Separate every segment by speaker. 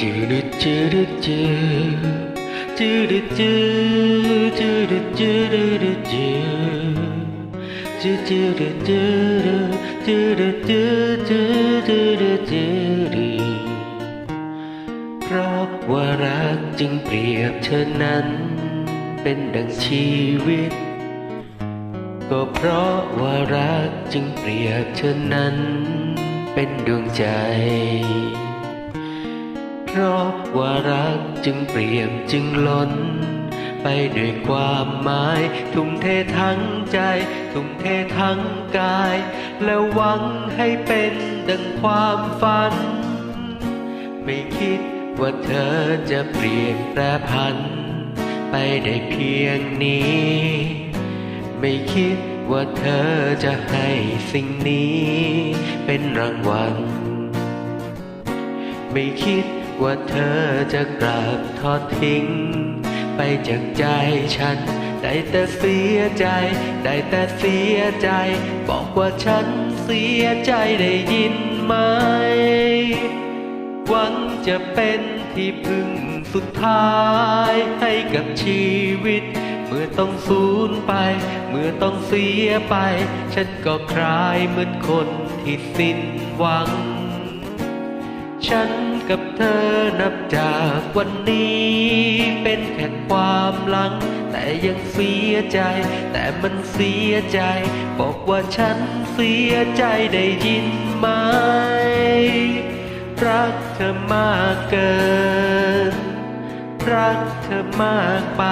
Speaker 1: จืดจืดจืดจืดจืดจืดจืดจืดจืดจืดจืดจืดจืดจืดจืดจืดเพราะว่ารักจึงเปรียบเธอนั้น เป็นดังชีวิต ก็เพราะว่ารักจึงเปรียบเธอนั้น เป็นดวงใจ เพราะว่ารักจึงเปรียบจึงล้น ไปด้วยความหมาย ทุ่มเททั้งใจ ทุ่มเททั้งกาย และหวังให้เป็นดังความฝัน ไม่คิดว่าเธอจะเปลี่ยนแปรพัน ไปได้เพียงนี้ ไม่คิดว่าเธอจะให้สิ่งนี้เป็นรางวัล ไม่คิด ว่าเธอจะกลับทอดทิ้ง ไปจากใจฉัน ได้แต่เสียใจ ได้แต่เสียใจ บอกว่าฉันเสียใจได้ยินไหม หวังจะเป็นที่พึ่งสุดท้ายให้กับชีวิต เมื่อต้องสูญไป เมื่อต้องเสียไป ฉันก็คลายเหมือนคนที่สิ้นหวัง ฉัน กับเธอนับจากวันนี้ เป็นแค่ความหลัง แต่ยังเสียใจ แต่มันเสียใจ บอกว่าฉันเสียใจได้ยินไหม รักเธอมากเกิน รักเธอมากไป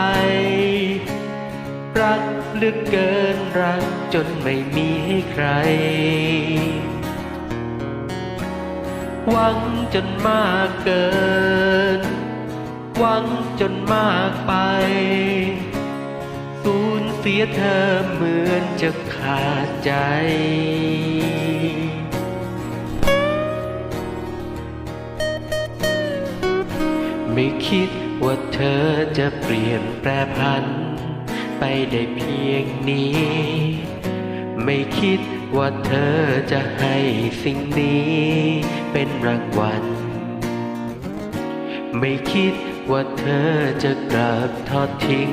Speaker 1: รักเหลือเกินรักจนไม่มีให้ใคร หวังจนมากเกิน หวังจนมากไป สูญเสียเธอเหมือนจะขาดใจไม่คิดว่าเธอจะเปลี่ยนแปรพัน ไปได้เพียงนี้ ไม่คิด ว่าเธอจะให้สิ่งนี้เป็นรางวัล ไม่คิดว่าเธอจะกลับทอดทิ้ง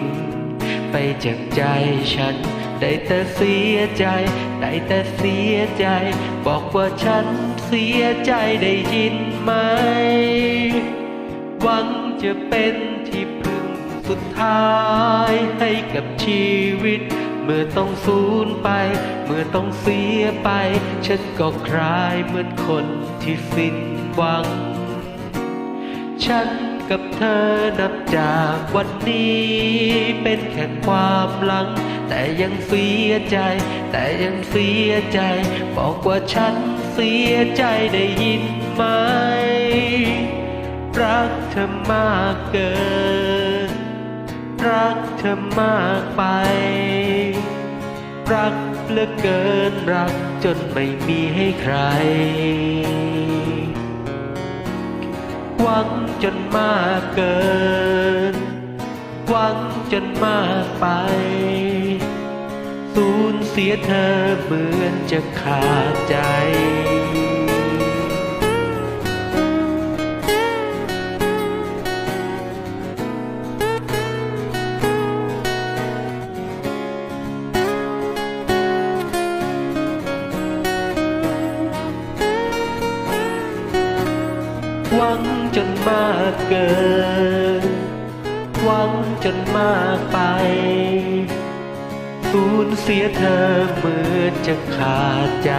Speaker 1: ไปจากใจฉัน ได้แต่เสียใจ ได้แต่เสียใจ บอกว่าฉันเสียใจได้ยินไหม หวังจะเป็นที่พึ่งสุดท้ายให้กับชีวิต มื่อต้องสูญไป เมื่อต้องเสียไป ฉันก็คลายเหมือนคนที่สิ้นหวัง ฉันกับเธอนับจากวันนี้ เป็นแค่ความหลัง แต่ยังเสียใจ แต่ยังเสียใจ บอกว่าฉันเสียใจได้ยินไหม รักเธอมากเกิน รักเธอมากไป รักเหลือเกินรักจนไม่มีให้ใคร หวังจนมากเกิน หวังจนมากไป สูญเสียเธอเหมือนจะขาดใจ วังจนมากเกิน หวังจนมากไป สูญเสียเธอเหมือนจะขาดใจ